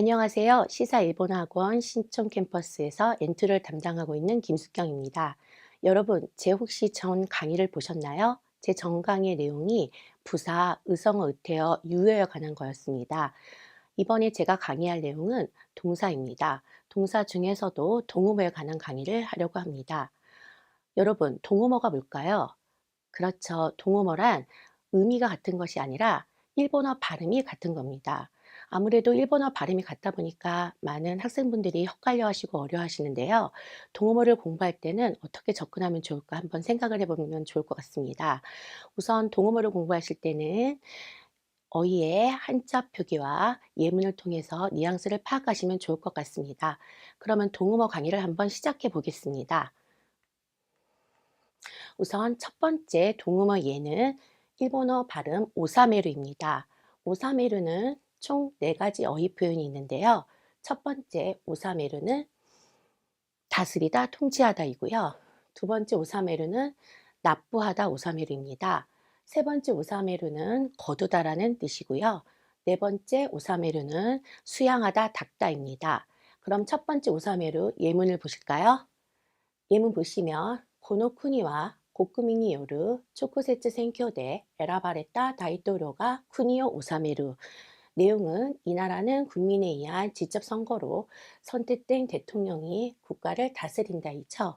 안녕하세요. 시사 일본어학원 신촌 캠퍼스에서 엔트를 담당하고 있는 김숙경입니다. 여러분, 제 혹시 전 강의를 보셨나요? 제 전 강의 내용이 부사, 의성어, 의태어, 유효에 관한 거였습니다. 이번에 제가 강의할 내용은 동사입니다. 동사 중에서도 동음어에 관한 강의를 하려고 합니다. 여러분, 동음어가 뭘까요? 그렇죠. 동음어란 의미가 같은 것이 아니라 일본어 발음이 같은 겁니다. 아무래도 일본어 발음이 같다 보니까 많은 학생분들이 헷갈려 하시고 어려워 하시는데요. 동음어를 공부할 때는 어떻게 접근하면 좋을까 한번 생각을 해보면 좋을 것 같습니다. 우선 동음어를 공부하실 때는 어휘의 한자 표기와 예문을 통해서 뉘앙스를 파악하시면 좋을 것 같습니다. 그러면 동음어 강의를 한번 시작해 보겠습니다. 우선 첫 번째 동음어 예는 일본어 발음 오사메루입니다. 오사메루는 총 네 가지 어휘 표현이 있는데요. 첫 번째 오사메루는 다스리다, 통치하다이고요. 두 번째 오사메루는 납부하다 오사메루입니다. 세 번째 오사메루는 거두다라는 뜻이고요. 네 번째 오사메루는 수양하다, 닦다입니다. 그럼 첫 번째 오사메루 예문을 보실까요? 예문 보시면 고노쿠니와 고쿠미니 요르 초코세츠 생교대 에라바레타 다이토로가 쿠니오 오사메루 내용은 이 나라는 국민에 의한 직접 선거로 선택된 대통령이 국가를 다스린다이죠.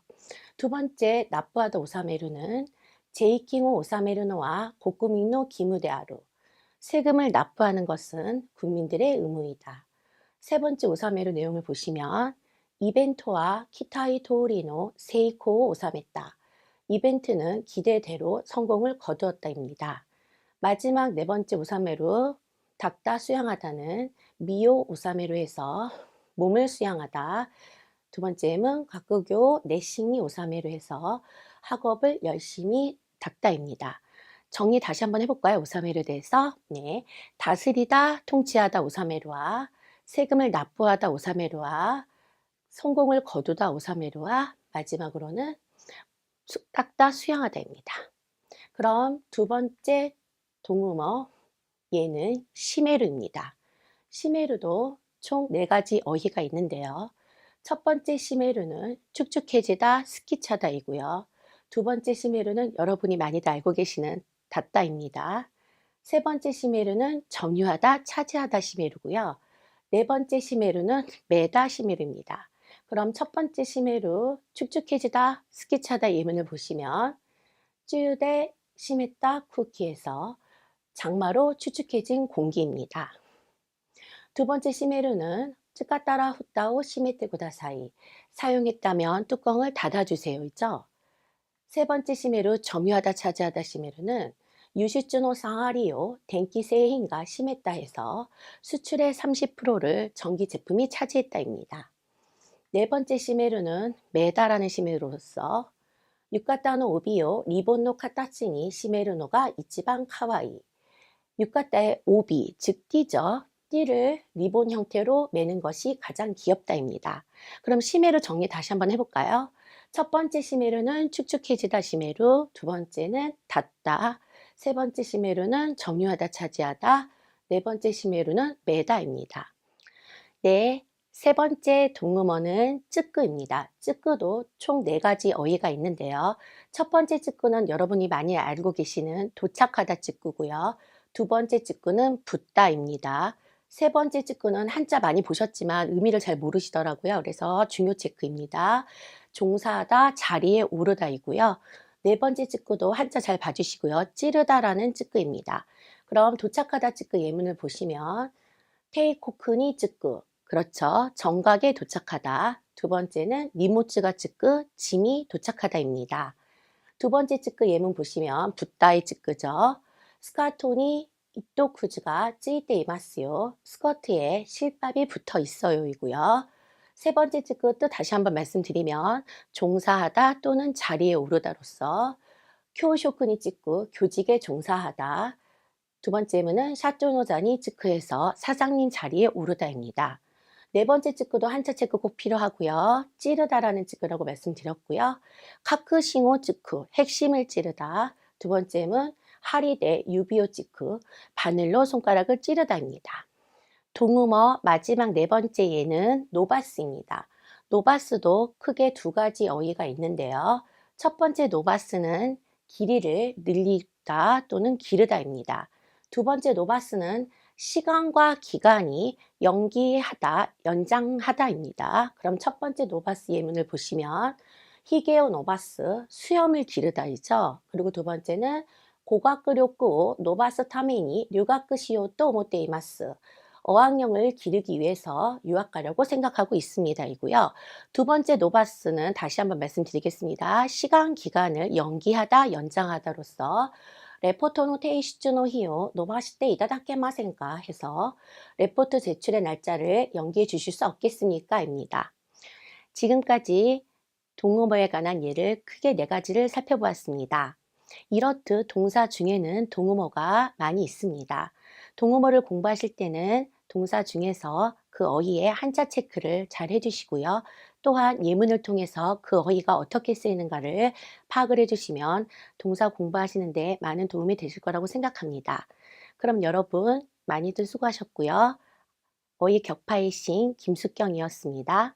두 번째 납부하다 오사메루는 제이킹오 오사메루노와 고쿠민노 기무데아루 세금을 납부하는 것은 국민들의 의무이다. 세 번째 오사메루 내용을 보시면 이벤토와 키타이 토우리노 세이코 오사메다 이벤트는 기대대로 성공을 거두었다입니다. 마지막 네 번째 오사메루 닦다 수양하다는 미오 오사메루에서 몸을 수양하다 두 번째는 각국교 내싱이 오사메루에서 학업을 열심히 닦다입니다. 정리 다시 한번 해볼까요? 오사메루에 대해서 네, 다스리다 통치하다 오사메루와 세금을 납부하다 오사메루와 성공을 거두다 오사메루와 마지막으로는 닦다 수양하다입니다. 그럼 두 번째 동음어 얘는 시메르입니다. 시메르도 총 네 가지 어휘가 있는데요. 첫 번째 시메르는 축축해지다, 스키차다이고요. 두 번째 시메르는 여러분이 많이들 알고 계시는 닫다입니다. 세 번째 시메르는 점유하다, 차지하다 시메르고요. 네 번째 시메르는 매다 시메르입니다. 그럼 첫 번째 시메르 축축해지다, 스키차다 예문을 보시면 쭈대 심했다 쿠키에서 장마로 축축해진 공기입니다. 두 번째 시메르는 츠카따라 후따오 시메테 구다 사이 사용했다면 뚜껑을 닫아주세요 있죠. 세 번째 시메르 점유하다 차지하다 시메르는 유시츠노 상하리요 덴키 세인가 심했다 해서 수출의 30%를 전기 제품이 차지했다입니다. 네 번째 시메르는 메다라는 시메르로서 유카타노 오비요 리본노 카타치니 시메르노가 이치방 카와이 유카타의 오비, 즉 띠죠. 띠를 리본 형태로 매는 것이 가장 귀엽다입니다. 그럼 시메르 정리 다시 한번 해볼까요? 첫 번째 시메르는 축축해지다 시메르, 두 번째는 닫다, 세 번째 시메르는 정유하다 차지하다, 네 번째 시메르는 매다입니다. 네, 세 번째 동음어는 쯔끄입니다. 쯔끄도 총 네 가지 어휘가 있는데요. 첫 번째 쯔끄는 여러분이 많이 알고 계시는 도착하다 쯔끄고요. 두 번째 직구는 붓다입니다. 세 번째 직구는 한자 많이 보셨지만 의미를 잘 모르시더라고요. 그래서 중요 체크입니다. 종사하다, 자리에 오르다이고요. 네 번째 직구도 한자 잘 봐주시고요. 찌르다라는 직구입니다. 그럼 도착하다 직구 예문을 보시면 테이코크니 직구 그렇죠. 정각에 도착하다. 두 번째는 니모츠가 직구 짐이 도착하다입니다. 두 번째 직구 예문 보시면 붓다의 직구죠. 스카토니 이토쿠즈가 찌이테 이마스요. 스커트에 실밥이 붙어 있어요. 이고요. 세 번째 찌끄도 다시 한번 말씀드리면 종사하다 또는 자리에 오르다로서 쿄쇼쿠니 찌끄 교직에 종사하다. 두 번째 문은 샤토노자니 찌크에서 사장님 자리에 오르다입니다. 네 번째 찌끄도 한자 체크 꼭 필요하고요. 찌르다라는 찌끄라고 말씀드렸고요. 카크싱오 찌크 핵심을 찌르다. 두 번째는 하리데 유비오 찌크 바늘로 손가락을 찌르다입니다. 동음어 마지막 네 번째 예는 노바스입니다. 노바스도 크게 두 가지 어휘가 있는데요. 첫 번째 노바스는 길이를 늘리다 또는 기르다입니다. 두 번째 노바스는 시간과 기간이 연기하다, 연장하다입니다. 그럼 첫 번째 노바스 예문을 보시면 히게오 노바스, 수염을 기르다이죠. 그리고 두 번째는 모테이마스. 어학령을 기르기 위해서 유학 가려고 생각하고 있습니다. 이고요. 두 번째 노바스는 다시 한번 말씀드리겠습니다. 시간 기간을 연기하다, 연장하다로서 레포토노 테이시츠노 히요 노바시테 이다다케마센가 해서 레포트 제출의 날짜를 연기해 주실 수 없겠습니까? 입니다. 지금까지 동음어에 관한 예를 크게 네 가지를 살펴보았습니다. 이렇듯 동사 중에는 동음어가 많이 있습니다. 동음어를 공부하실 때는 동사 중에서 그 어휘의 한자 체크를 잘 해주시고요. 또한 예문을 통해서 그 어휘가 어떻게 쓰이는가를 파악을 해주시면 동사 공부하시는데 많은 도움이 되실 거라고 생각합니다. 그럼 여러분 많이들 수고하셨고요. 어휘 격파의 신 김숙경이었습니다.